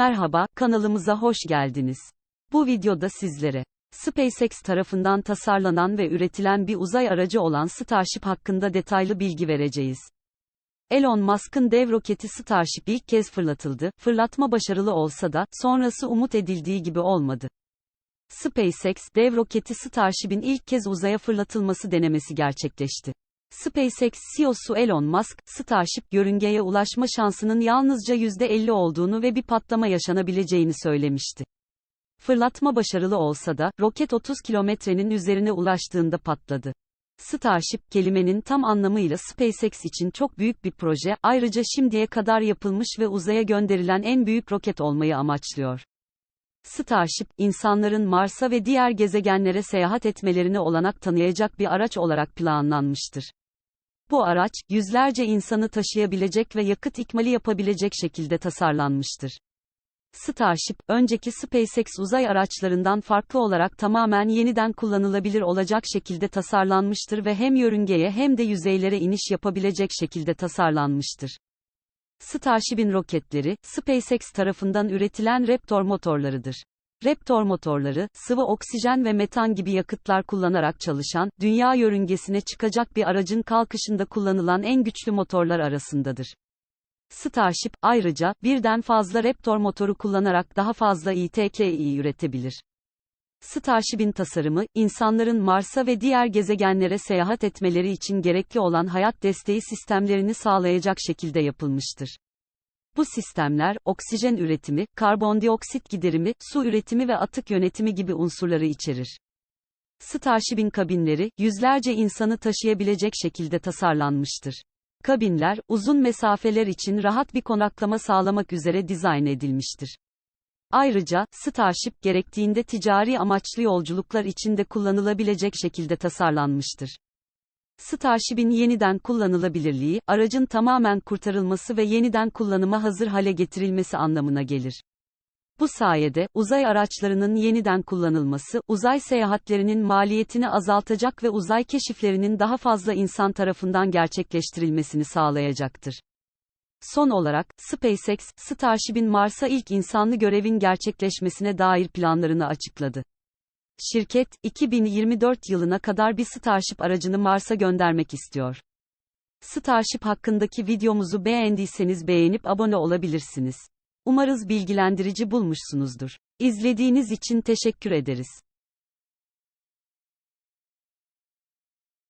Merhaba, kanalımıza hoş geldiniz. Bu videoda sizlere SpaceX tarafından tasarlanan ve üretilen bir uzay aracı olan Starship hakkında detaylı bilgi vereceğiz. Elon Musk'ın dev roketi Starship ilk kez fırlatıldı. Fırlatma başarılı olsa da sonrası umut edildiği gibi olmadı. SpaceX dev roketi Starship'in ilk kez uzaya fırlatılması denemesi gerçekleşti. SpaceX CEO'su Elon Musk, Starship yörüngeye ulaşma şansının yalnızca %50 olduğunu ve bir patlama yaşanabileceğini söylemişti. Fırlatma başarılı olsa da, roket 30 kilometrenin üzerine ulaştığında patladı. Starship, kelimenin tam anlamıyla SpaceX için çok büyük bir proje, ayrıca şimdiye kadar yapılmış ve uzaya gönderilen en büyük roket olmayı amaçlıyor. Starship, insanların Mars'a ve diğer gezegenlere seyahat etmelerine olanak tanıyacak bir araç olarak planlanmıştır. Bu araç, yüzlerce insanı taşıyabilecek ve yakıt ikmali yapabilecek şekilde tasarlanmıştır. Starship, önceki SpaceX uzay araçlarından farklı olarak tamamen yeniden kullanılabilir olacak şekilde tasarlanmıştır ve hem yörüngeye hem de yüzeylere iniş yapabilecek şekilde tasarlanmıştır. Starship'in roketleri, SpaceX tarafından üretilen Raptor motorlarıdır. Raptor motorları, sıvı oksijen ve metan gibi yakıtlar kullanarak çalışan, dünya yörüngesine çıkacak bir aracın kalkışında kullanılan en güçlü motorlar arasındadır. Starship, ayrıca, birden fazla Raptor motoru kullanarak daha fazla İTKİ üretebilir. Starship'in tasarımı, insanların Mars'a ve diğer gezegenlere seyahat etmeleri için gerekli olan hayat desteği sistemlerini sağlayacak şekilde yapılmıştır. Bu sistemler, oksijen üretimi, karbondioksit giderimi, su üretimi ve atık yönetimi gibi unsurları içerir. Starship'in kabinleri, yüzlerce insanı taşıyabilecek şekilde tasarlanmıştır. Kabinler, uzun mesafeler için rahat bir konaklama sağlamak üzere dizayn edilmiştir. Ayrıca, Starship gerektiğinde ticari amaçlı yolculuklar için de kullanılabilecek şekilde tasarlanmıştır. Starship'in yeniden kullanılabilirliği, aracın tamamen kurtarılması ve yeniden kullanıma hazır hale getirilmesi anlamına gelir. Bu sayede, uzay araçlarının yeniden kullanılması, uzay seyahatlerinin maliyetini azaltacak ve uzay keşiflerinin daha fazla insan tarafından gerçekleştirilmesini sağlayacaktır. Son olarak, SpaceX, Starship'in Mars'a ilk insanlı görevin gerçekleşmesine dair planlarını açıkladı. Şirket, 2024 yılına kadar bir Starship aracını Mars'a göndermek istiyor. Starship hakkındaki videomuzu beğendiyseniz beğenip abone olabilirsiniz. Umarız bilgilendirici bulmuşsunuzdur. İzlediğiniz için teşekkür ederiz.